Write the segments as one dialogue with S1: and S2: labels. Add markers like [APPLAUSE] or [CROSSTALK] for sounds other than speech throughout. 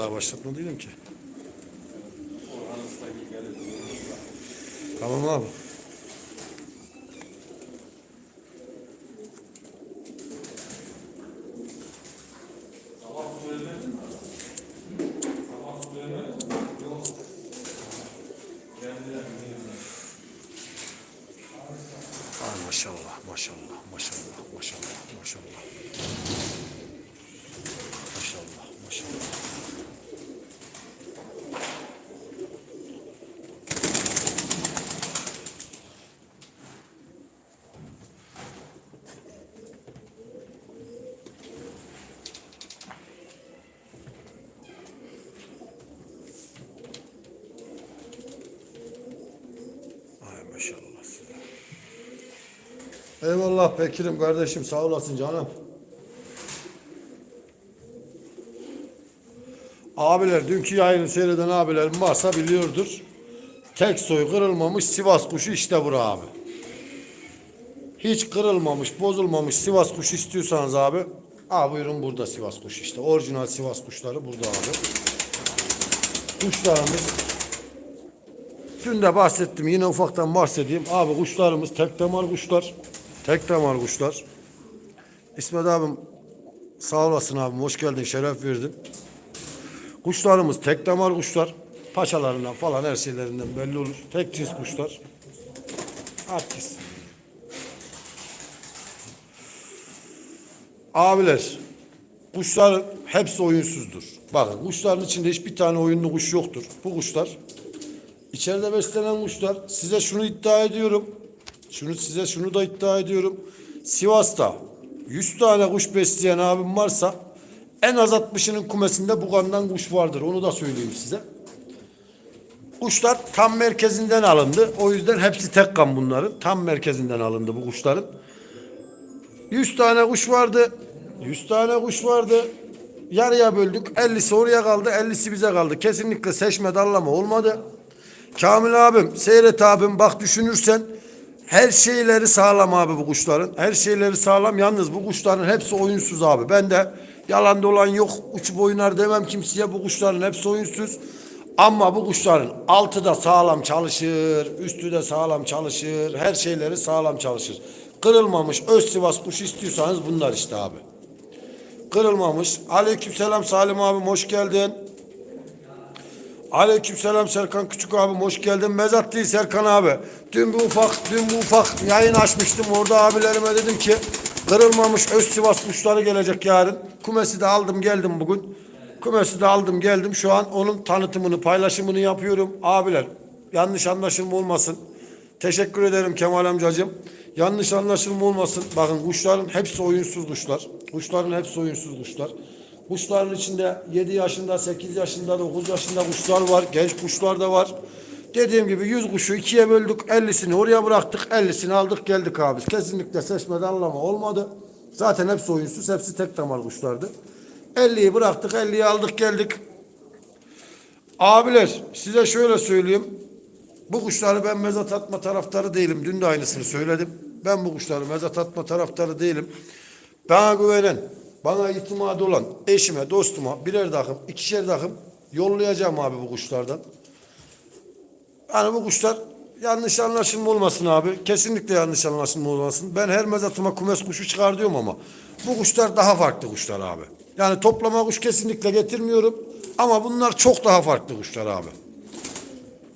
S1: Daha başlatmadıydım ki. Tamam abi. Ay maşallah, maşallah, maşallah, maşallah, maşallah. Maşallah, maşallah. Ay maşallah size. Eyvallah Bekir'im kardeşim sağ olasın canım. Abiler dünkü yayını seyreden abilerim varsa biliyordur. Tek soy kırılmamış Sivas kuşu işte bura abi. Hiç kırılmamış, bozulmamış Sivas kuşu istiyorsanız abi. Aa buyurun burada Sivas kuşu işte. Orijinal Sivas kuşları burada abi. Kuşlarımız Dün de bahsettim yine ufaktan bahsedeyim. Abi kuşlarımız tek damar kuşlar. Tek damar kuşlar. İsmet abim sağ olasın abim hoş geldin şeref verdin. Kuşlarımız tek damar kuşlar. Paçalarından falan her şeylerinden belli olur. Tek cins kuşlar. Artist. Abiler kuşların hepsi oyunsuzdur. Bakın kuşların içinde hiçbir tane oyunlu kuş yoktur. Bu kuşlar İçeride beslenen kuşlar size şunu iddia ediyorum. Şunu size şunu da iddia ediyorum. Sivas'ta 100 tane kuş besleyen abim varsa en az 60'ının kumesinde bu kandan kuş vardır. Onu da söyleyeyim size. Kuşlar tam merkezinden alındı. O yüzden hepsi tek kan bunların. Tam merkezinden alındı bu kuşların. 100 tane kuş vardı. 100 tane kuş vardı. Yarıya böldük. 50'si oraya kaldı. 50'si bize kaldı. Kesinlikle seçme dallama olmadı. Kamil abim, Seyret abim bak düşünürsen her şeyleri sağlam abi bu kuşların. Her şeyleri sağlam. Yalnız bu kuşların hepsi oyunsuz abi. Ben de yalan dolan yok. Uçup oynar demem kimseye. Bu kuşların hepsi oyunsuz. Ama bu kuşların altı da sağlam çalışır. Üstü de sağlam çalışır. Her şeyleri sağlam çalışır. Kırılmamış öz Sivas kuşu istiyorsanız bunlar işte abi. Kırılmamış. Aleykümselam Salim abim hoş geldin. Aleykümselam Serkan Küçük abim hoş geldin. Mezat değil Serkan abi. Dün bir ufak dün bir ufak yayın açmıştım. Orada abilerime dedim ki kırılmamış öz Sivas kuşları gelecek yarın. Kumesi de aldım geldim bugün. Kumesi de aldım geldim. Şu an onun tanıtımını paylaşımını yapıyorum. Abiler yanlış anlaşılma olmasın. Teşekkür ederim Kemal amcacığım. Yanlış anlaşılma olmasın. Bakın kuşların hepsi oyunsuz kuşlar. Kuşların hepsi oyunsuz kuşlar. Kuşların içinde 7 yaşında, 8 yaşında, 9 yaşında kuşlar var. Genç kuşlar da var. Dediğim gibi 100 kuşu ikiye böldük. 50'sini oraya bıraktık. 50'sini aldık geldik abi. Kesinlikle seçmeden anlama olmadı. Zaten hepsi oyunsuz. Hepsi tek damar kuşlardı. 50'yi bıraktık. 50'yi aldık geldik. Abiler size şöyle söyleyeyim. Bu kuşları ben mezat atma taraftarı değilim. Dün de aynısını söyledim. Ben bu kuşları mezat atma taraftarı değilim. Bana güvenen, bana itimadı olan eşime, dostuma birer takım, ikişer takım yollayacağım abi bu kuşlardan. Yani bu kuşlar yanlış anlaşılma olmasın abi. Kesinlikle yanlış anlaşılma olmasın. Ben her mezatıma kumes kuşu çıkar diyorum ama bu kuşlar daha farklı kuşlar abi. Yani toplama kuş kesinlikle getirmiyorum. Ama bunlar çok daha farklı kuşlar abi.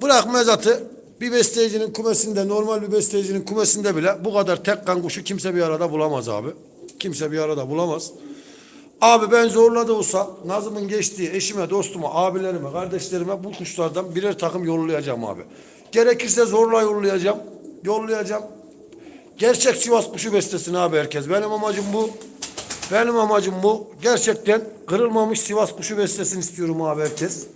S1: Bırak mezatı bir bestecinin kumesinde normal bir bestecinin kumesinde bile bu kadar tek kan kuşu kimse bir arada bulamaz abi. Kimse bir arada bulamaz. Abi ben zorla da olsa Nazım'ın geçtiği eşime, dostuma, abilerime, kardeşlerime bu kuşlardan birer takım yollayacağım abi. Gerekirse zorla yollayacağım. Yollayacağım. Gerçek Sivas kuşu beslesin abi herkes. Benim amacım bu. Benim amacım bu. Gerçekten kırılmamış Sivas kuşu beslesin istiyorum abi herkes.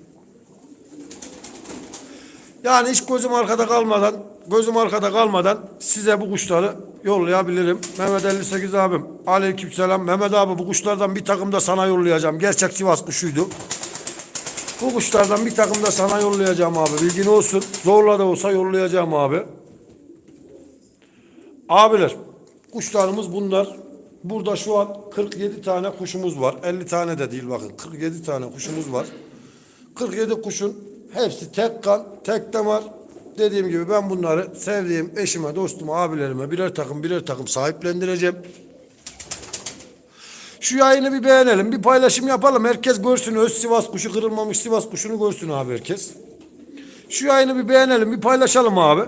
S1: Yani hiç gözüm arkada kalmadan, gözüm arkada kalmadan size bu kuşları yollayabilirim. Mehmet 58 abim. Aleykümselam. Mehmet abi bu kuşlardan bir takım da sana yollayacağım. Gerçek Sivas kuşuydu. Bu kuşlardan bir takım da sana yollayacağım abi. Bilgin olsun. Zorla da olsa yollayacağım abi. Abiler, kuşlarımız bunlar. Burada şu an 47 tane kuşumuz var. 50 tane de değil bakın. 47 tane kuşumuz var. 47 kuşun hepsi tek kan, tek damar. Dediğim gibi ben bunları sevdiğim eşime, dostuma, abilerime birer takım birer takım sahiplendireceğim. Şu yayını bir beğenelim, bir paylaşım yapalım. Herkes görsün öz Sivas kuşu, kırılmamış Sivas kuşunu görsün abi herkes. Şu yayını bir beğenelim, bir paylaşalım abi.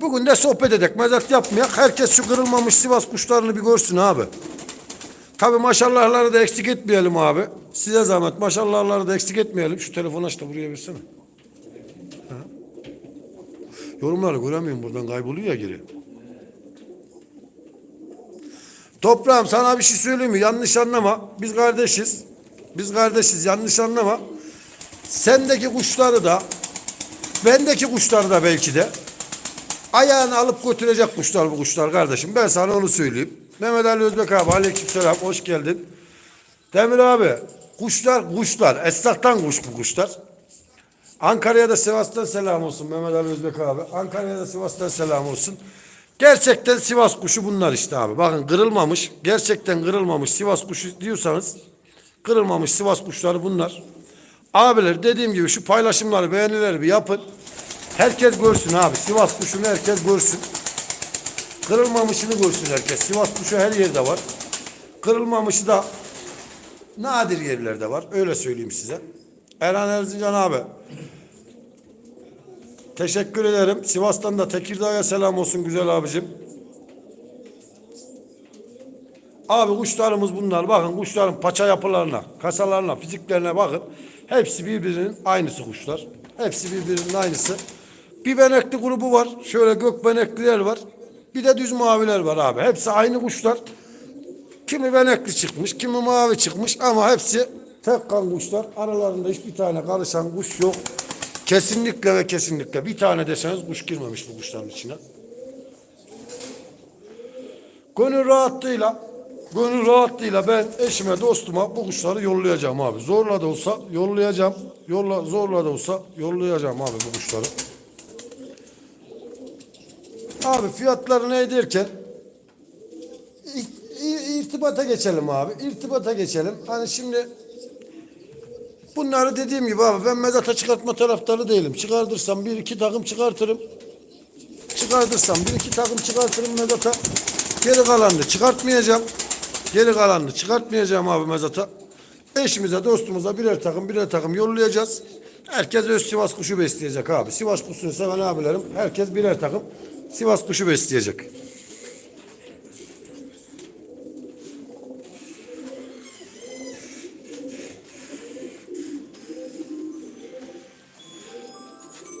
S1: Bugün de sohbet edek, mezat yapmayak. Herkes şu kırılmamış Sivas kuşlarını bir görsün abi. Tabii maşallahları da eksik etmeyelim abi. Size zahmet maşallahları da eksik etmeyelim. Şu telefonu aç da buraya versene. Yorumları göremiyorum buradan kayboluyor ya geri. Toprağım sana bir şey söyleyeyim mi? Yanlış anlama. Biz kardeşiz. Biz kardeşiz. Yanlış anlama. Sendeki kuşları da bendeki kuşları da belki de ayağını alıp götürecek kuşlar bu kuşlar kardeşim. Ben sana onu söyleyeyim. Mehmet Ali Özbek abi aleykümselam hoş geldin. Demir abi kuşlar kuşlar. Esnaftan kuş bu kuşlar. Ankara'ya da Sivas'tan selam olsun Mehmet Ali Özbek abi. Ankara'ya da Sivas'tan selam olsun. Gerçekten Sivas kuşu bunlar işte abi. Bakın kırılmamış. Gerçekten kırılmamış Sivas kuşu diyorsanız kırılmamış Sivas kuşları bunlar. Abiler dediğim gibi şu paylaşımları beğenileri bir yapın. Herkes görsün abi. Sivas kuşunu herkes görsün. Kırılmamışını görsün herkes. Sivas kuşu her yerde var. Kırılmamışı da nadir yerlerde var. Öyle söyleyeyim size. Erhan Erzincan abi. Teşekkür ederim. Sivas'tan da Tekirdağ'a selam olsun güzel abicim. Abi kuşlarımız bunlar. Bakın kuşların paça yapılarına, kasalarına, fiziklerine bakın. Hepsi birbirinin aynısı kuşlar. Hepsi birbirinin aynısı. Bir benekli grubu var. Şöyle gök benekliler var. Bir de düz maviler var abi. Hepsi aynı kuşlar. Kimi benekli çıkmış, kimi mavi çıkmış ama hepsi tek kan kuşlar. Aralarında hiçbir tane karışan kuş yok. Kesinlikle ve kesinlikle bir tane deseniz kuş girmemiş bu kuşların içine. Gönül rahatlığıyla, gönül rahatlığıyla ben eşime, dostuma bu kuşları yollayacağım abi. Zorla da olsa yollayacağım. Yolla, zorla da olsa yollayacağım abi bu kuşları. Abi fiyatları ne derken irtibata geçelim abi. İrtibata geçelim. Hani şimdi bunları dediğim gibi abi ben mezata çıkartma taraftarı değilim. Çıkartırsam bir iki takım çıkartırım. Çıkartırsam bir iki takım çıkartırım mezata. Geri kalanını çıkartmayacağım. Geri kalanını çıkartmayacağım abi mezata. Eşimize, dostumuza birer takım, birer takım yollayacağız. Herkes öz Sivas kuşu besleyecek abi. Sivas kuşunu seven abilerim herkes birer takım Sivas kuşu besleyecek.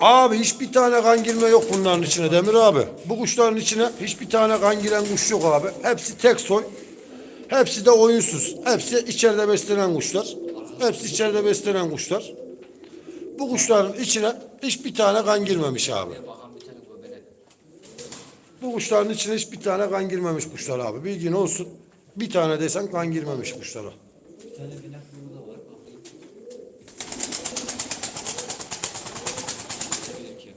S1: Abi hiçbir tane kan girme yok bunların içine Demir abi. Bu kuşların içine hiçbir tane kan giren kuş yok abi. Hepsi tek soy. Hepsi de oyunsuz. Hepsi içeride beslenen kuşlar. Hepsi içeride beslenen kuşlar. Bu kuşların içine hiçbir tane kan girmemiş abi. Bu kuşların içine hiçbir tane kan girmemiş kuşlar abi. Bilgin olsun. Bir tane desen kan girmemiş kuşlara.
S2: Bir tane binek burada var. Bakayım. Bir iki.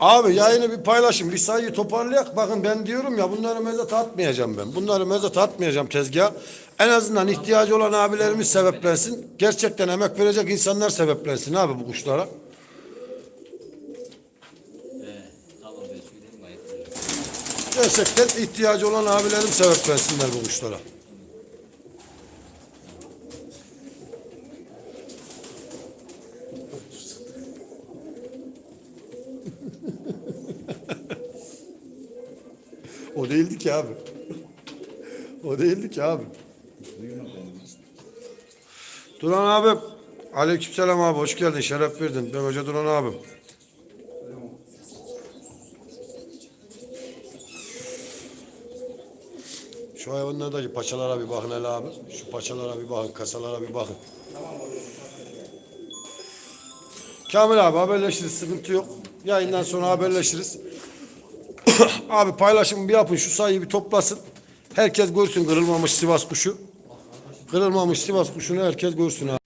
S1: Abi yayını bir paylaşım. Lisanıyı toparlayak. Bakın ben diyorum ya bunları mezata atmayacağım ben. Bunları mezata atmayacağım tezgaha. En azından ihtiyacı olan abilerimiz sebeplensin. Gerçekten emek verecek insanlar sebeplensin abi bu kuşlara. Gerçekten ihtiyacı olan abilerim sebeplensinler bu kuşlara. O değildi ki abi. O değildi ki abi. Duran abim. Aleykümselam abi hoş geldin. Şeref verdin. Ben Hoca Duran abim. Şu hayvanlardaki paçalara bir bakın hele abi. Şu paçalara bir bakın, kasalara bir bakın. Kamil abi haberleşiriz, sıkıntı yok. Yayından sonra haberleşiriz. [COUGHS] abi paylaşımı bir yapın, şu sayıyı bir toplasın. Herkes görsün kırılmamış Sivas kuşu. Kırılmamış Sivas kuşunu herkes görsün abi.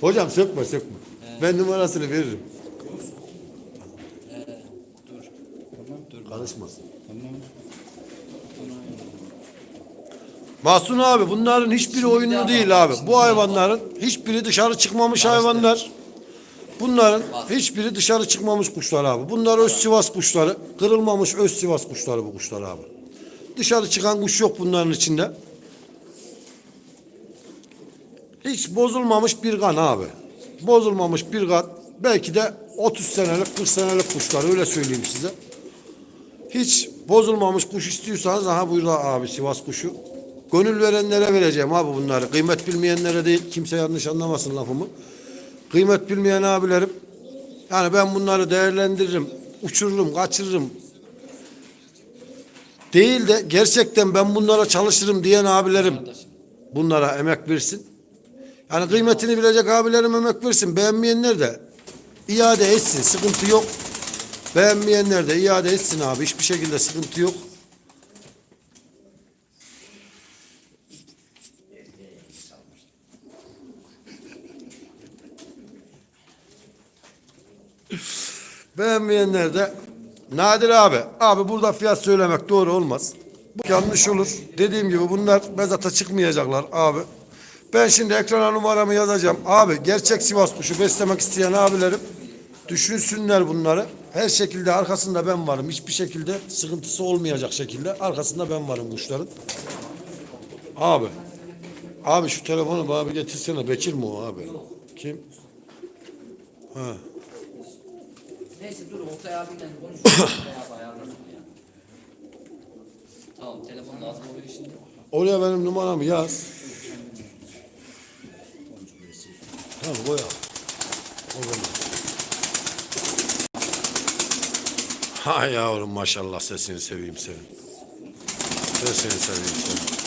S1: Hocam sökme sökme. Ben numarasını veririm.
S2: Dur. Dur.
S1: Karışmasın.
S3: Tamam.
S1: Mahsun abi bunların hiçbiri oyunlu değil abi. Bu hayvanların hiçbiri dışarı çıkmamış hayvanlar. Bunların hiçbiri dışarı çıkmamış kuşlar abi. Bunlar öz Sivas kuşları. Kırılmamış öz Sivas kuşları bu kuşlar abi. Dışarı çıkan kuş yok bunların içinde. Hiç bozulmamış bir kan abi. Bozulmamış bir kan. Belki de 30 senelik 40 senelik kuşlar öyle söyleyeyim size. Hiç bozulmamış kuş istiyorsanız aha buyur abi Sivas kuşu. Gönül verenlere vereceğim abi bunları. Kıymet bilmeyenlere değil. Kimse yanlış anlamasın lafımı. Kıymet bilmeyen abilerim. Yani ben bunları değerlendiririm. Uçururum, kaçırırım. Değil de gerçekten ben bunlara çalışırım diyen abilerim bunlara emek versin. Yani kıymetini bilecek abilerim emek versin. Beğenmeyenler de iade etsin. Sıkıntı yok. Beğenmeyenler de iade etsin abi. Hiçbir şekilde sıkıntı yok. Beğenmeyenler de Nadir abi. Abi burada fiyat söylemek doğru olmaz. Bu yanlış olur. Dediğim gibi bunlar mezata çıkmayacaklar abi. Ben şimdi ekrana numaramı yazacağım. Abi gerçek Sivas kuşu beslemek isteyen abilerim düşünsünler bunları. Her şekilde arkasında ben varım. Hiçbir şekilde sıkıntısı olmayacak şekilde arkasında ben varım kuşların. Abi. Abi şu telefonu bana bir getirsene. Bekir mi o abi? Kim? Ha.
S2: Neyse dur Oktay abiyle konuşuruz. Tamam telefon lazım oluyor şimdi.
S1: Oraya benim numaramı yaz. Tamam koy abi. O benim. Hay yavrum maşallah sesini seveyim senin. Sesini seveyim senin.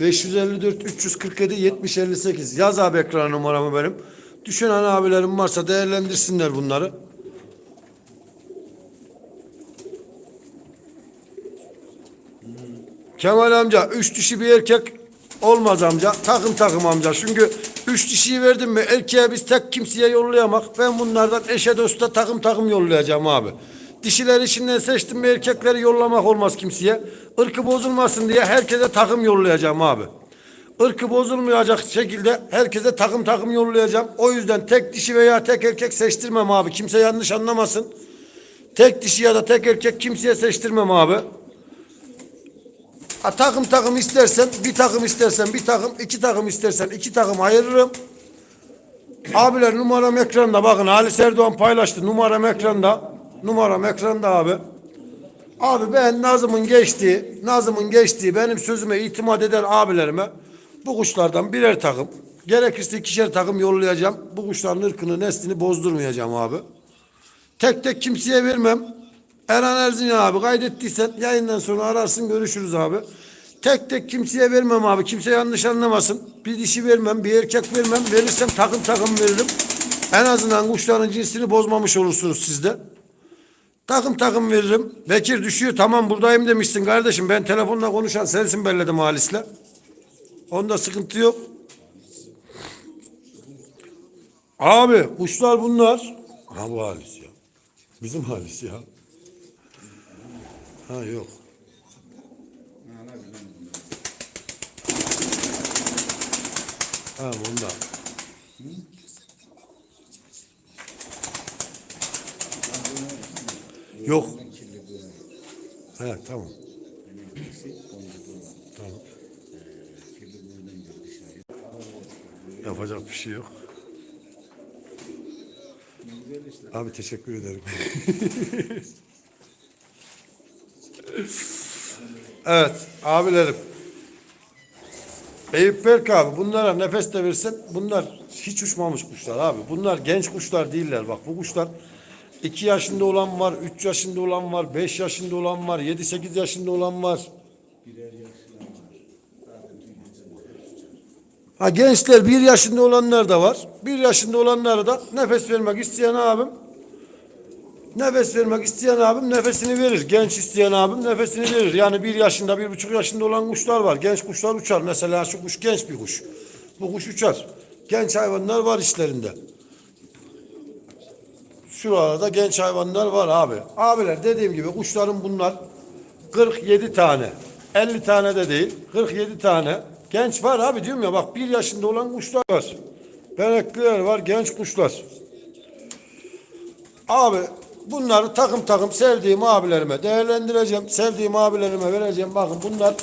S2: 554.
S1: 554 347 70 58 yaz abi ekran numaramı benim. Düşünen abilerim varsa değerlendirsinler bunları. Kemal amca üç dişi bir erkek olmaz amca. Takım takım amca. Çünkü üç dişiyi verdim mi erkeğe biz tek kimseye yollayamak. Ben bunlardan eşe dosta takım takım yollayacağım abi. Dişiler içinden seçtim mi erkekleri yollamak olmaz kimseye. Irkı bozulmasın diye herkese takım yollayacağım abi. Irkı bozulmayacak şekilde herkese takım takım yollayacağım. O yüzden tek dişi veya tek erkek seçtirmem abi. Kimse yanlış anlamasın. Tek dişi ya da tek erkek kimseye seçtirmem abi. Ha, takım takım istersen bir takım istersen bir takım iki takım istersen iki takım ayırırım. Abiler numaram ekranda bakın Halis Erdoğan paylaştı numaram ekranda. Numaram ekranda abi. Abi ben Nazım'ın geçtiği, Nazım'ın geçtiği benim sözüme itimat eden abilerime bu kuşlardan birer takım, gerekirse ikişer takım yollayacağım. Bu kuşların ırkını, neslini bozdurmayacağım abi. Tek tek kimseye vermem. Eren Erzincan abi kaydettiysen yayından sonra ararsın görüşürüz abi. Tek tek kimseye vermem abi. Kimse yanlış anlamasın. Bir dişi vermem, bir erkek vermem. Verirsem takım takım veririm. En azından kuşların cinsini bozmamış olursunuz siz de. Takım takım veririm. Bekir düşüyor tamam buradayım demişsin kardeşim. Ben telefonla konuşan sensin belledim Halis'le. Onda sıkıntı yok. Abi kuşlar bunlar. Ha bu Halis ya. Bizim Halis ya. Ha yok. Ha bunda. Yok. He tamam. Tamam. Yapacak bir şey yok. Abi teşekkür ederim. [LAUGHS] evet abilerim. Eyüp Berk abi bunlara nefes de versen bunlar hiç uçmamış kuşlar abi. Bunlar genç kuşlar değiller bak bu kuşlar 2 yaşında olan var, 3 yaşında olan var, 5 yaşında olan var, 7-8 yaşında olan var. Ha gençler bir yaşında olanlar da var. Bir yaşında olanları da nefes vermek isteyen abim nefes vermek isteyen abim nefesini verir. Genç isteyen abim nefesini verir. Yani bir yaşında, bir buçuk yaşında olan kuşlar var. Genç kuşlar uçar. Mesela şu kuş genç bir kuş. Bu kuş uçar. Genç hayvanlar var işlerinde. Şuralarda genç hayvanlar var abi. Abiler dediğim gibi kuşların bunlar 47 tane. 50 tane de değil. 47 tane. Genç var abi diyorum ya bak bir yaşında olan kuşlar var. Benekliler var genç kuşlar. Abi bunları takım takım sevdiğim abilerime değerlendireceğim. Sevdiğim abilerime vereceğim. Bakın bunlar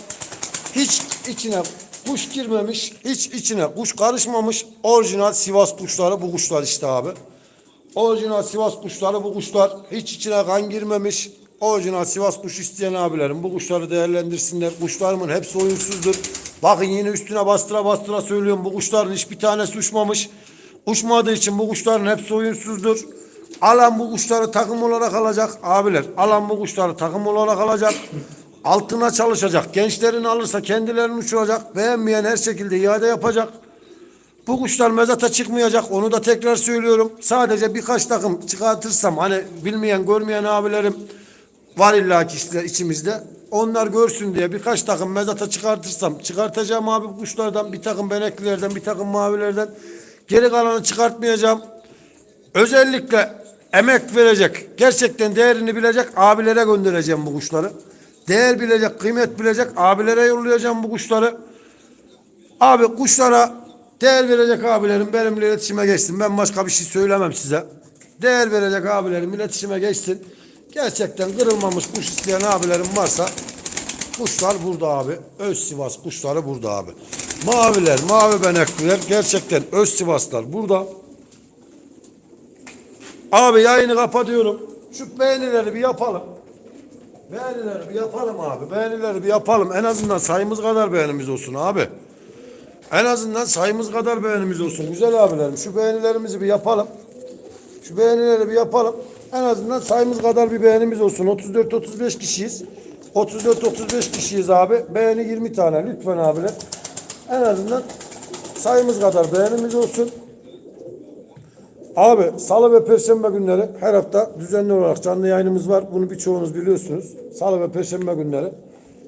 S1: hiç içine kuş girmemiş, hiç içine kuş karışmamış. Orijinal Sivas kuşları bu kuşlar işte abi. Orijinal Sivas kuşları bu kuşlar. Hiç içine kan girmemiş. Orijinal Sivas kuş isteyen abilerim bu kuşları değerlendirsinler. Kuşlarımın hepsi oyunsuzdur. Bakın yine üstüne bastıra bastıra söylüyorum. Bu kuşların hiçbir tanesi uçmamış. Uçmadığı için bu kuşların hepsi oyunsuzdur. Alan bu kuşları takım olarak alacak abiler. Alan bu kuşları takım olarak alacak. Altına çalışacak. Gençlerini alırsa kendilerini uçuracak. Beğenmeyen her şekilde iade yapacak. Bu kuşlar mezata çıkmayacak. Onu da tekrar söylüyorum. Sadece birkaç takım çıkartırsam hani bilmeyen görmeyen abilerim var illa ki işte içimizde. Onlar görsün diye birkaç takım mezata çıkartırsam çıkartacağım abi kuşlardan bir takım beneklilerden bir takım mavilerden geri kalanı çıkartmayacağım. Özellikle emek verecek, gerçekten değerini bilecek abilere göndereceğim bu kuşları. Değer bilecek, kıymet bilecek abilere yollayacağım bu kuşları. Abi kuşlara değer verecek abilerim benimle iletişime geçsin. Ben başka bir şey söylemem size. Değer verecek abilerim iletişime geçsin. Gerçekten kırılmamış kuş isteyen abilerim varsa kuşlar burada abi. Öz Sivas kuşları burada abi. Maviler, mavi benekliler gerçekten öz Sivaslar burada. Abi yayını kapatıyorum. Şu beğenileri bir yapalım. Beğenileri bir yapalım abi. Beğenileri bir yapalım. En azından sayımız kadar beğenimiz olsun abi. En azından sayımız kadar beğenimiz olsun. Güzel abilerim şu beğenilerimizi bir yapalım. Şu beğenileri bir yapalım. En azından sayımız kadar bir beğenimiz olsun. 34-35 kişiyiz. 34-35 kişiyiz abi. Beğeni 20 tane lütfen abiler. En azından sayımız kadar beğenimiz olsun. Abi salı ve perşembe günleri her hafta düzenli olarak canlı yayınımız var. Bunu birçoğunuz biliyorsunuz. Salı ve perşembe günleri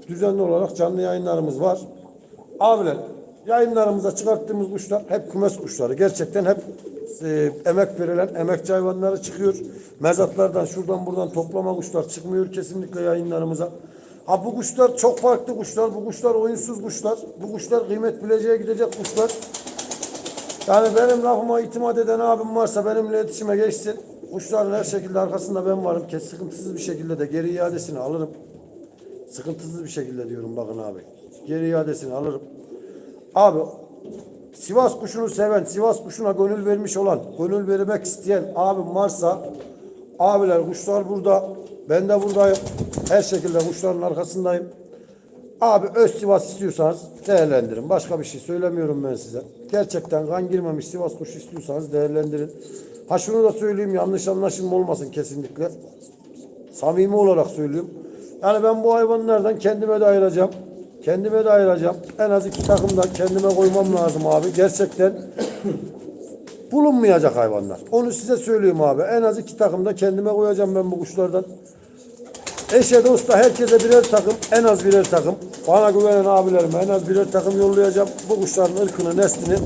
S1: düzenli olarak canlı yayınlarımız var. Abiler yayınlarımıza çıkarttığımız kuşlar hep kümes kuşları. Gerçekten hep e, emek verilen emekçi hayvanları çıkıyor. Mezatlardan şuradan buradan toplama kuşlar çıkmıyor kesinlikle yayınlarımıza. Ha bu kuşlar çok farklı kuşlar. Bu kuşlar oyunsuz kuşlar. Bu kuşlar kıymet bileceğe gidecek kuşlar. Yani benim lafıma itimat eden abim varsa benimle iletişime geçsin. Kuşların her şekilde arkasında ben varım. Kes sıkıntısız bir şekilde de geri iadesini alırım. Sıkıntısız bir şekilde diyorum bakın abi. Geri iadesini alırım. Abi Sivas kuşunu seven, Sivas kuşuna gönül vermiş olan, gönül vermek isteyen abim varsa abiler kuşlar burada. Ben de buradayım. Her şekilde kuşların arkasındayım. Abi öz Sivas istiyorsanız değerlendirin. Başka bir şey söylemiyorum ben size. Gerçekten kan girmemiş Sivas kuşu istiyorsanız değerlendirin. Ha şunu da söyleyeyim yanlış anlaşılma olmasın kesinlikle. Samimi olarak söylüyorum. Yani ben bu hayvanlardan kendime de ayıracağım. Kendime de ayıracağım. En az iki takım da kendime koymam lazım abi. Gerçekten bulunmayacak hayvanlar. Onu size söyleyeyim abi. En az iki takım da kendime koyacağım ben bu kuşlardan. Eşe dosta herkese birer takım, en az birer takım. Bana güvenen abilerime en az birer takım yollayacağım. Bu kuşların ırkını, neslini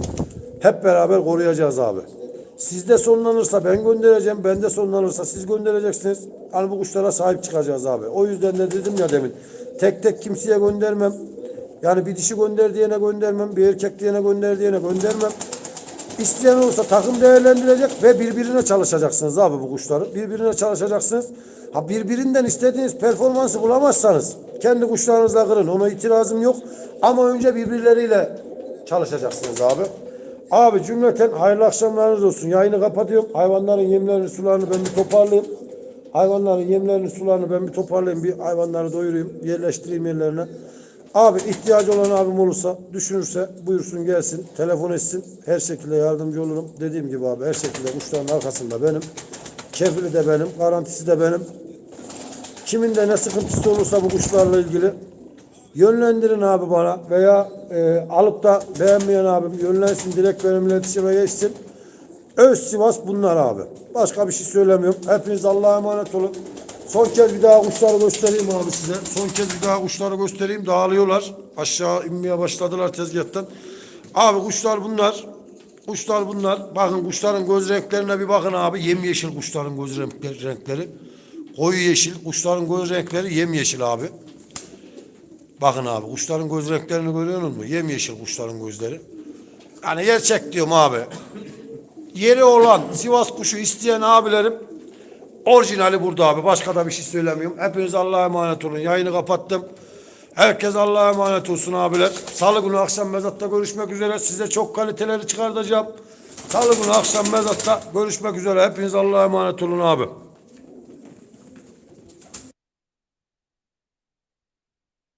S1: hep beraber koruyacağız abi. Sizde sonlanırsa ben göndereceğim, bende sonlanırsa siz göndereceksiniz. Hani bu kuşlara sahip çıkacağız abi. O yüzden de dedim ya demin, tek tek kimseye göndermem. Yani bir dişi gönder diyene göndermem, bir erkek diyene gönder diyene göndermem. İsteyen olursa takım değerlendirecek ve birbirine çalışacaksınız abi bu kuşları. Birbirine çalışacaksınız. Ha birbirinden istediğiniz performansı bulamazsanız kendi kuşlarınızla kırın. Ona itirazım yok. Ama önce birbirleriyle çalışacaksınız abi. Abi cümleten hayırlı akşamlarınız olsun. Yayını kapatıyorum. Hayvanların yemlerini sularını ben bir toparlayayım. Hayvanların yemlerini sularını ben bir toparlayayım. Bir hayvanları doyurayım. Yerleştireyim yerlerine. Abi ihtiyacı olan abim olursa, düşünürse buyursun gelsin, telefon etsin. Her şekilde yardımcı olurum. Dediğim gibi abi her şekilde kuşların arkasında benim. Kefili de benim, garantisi de benim. Kimin de ne sıkıntısı olursa bu kuşlarla ilgili yönlendirin abi bana veya e, alıp da beğenmeyen abim yönlensin direkt benimle iletişime geçsin. Öz Sivas bunlar abi. Başka bir şey söylemiyorum. Hepiniz Allah'a emanet olun. Son kez bir daha kuşları göstereyim abi size. Son kez bir daha kuşları göstereyim. Dağılıyorlar. Aşağı inmeye başladılar tezgahtan. Abi kuşlar bunlar. Kuşlar bunlar. Bakın kuşların göz renklerine bir bakın abi. Yemyeşil kuşların göz renkleri. Koyu yeşil. Kuşların göz renkleri yemyeşil abi. Bakın abi kuşların göz renklerini görüyor musunuz? Yemyeşil kuşların gözleri. Yani gerçek diyorum abi. Yeri olan Sivas kuşu isteyen abilerim orijinali burada abi. Başka da bir şey söylemiyorum. Hepiniz Allah'a emanet olun. Yayını kapattım. Herkes Allah'a emanet olsun abiler. Salı günü akşam mezatta görüşmek üzere. Size çok kaliteleri çıkartacağım. Salı günü akşam mezatta görüşmek üzere. Hepiniz Allah'a emanet olun abi.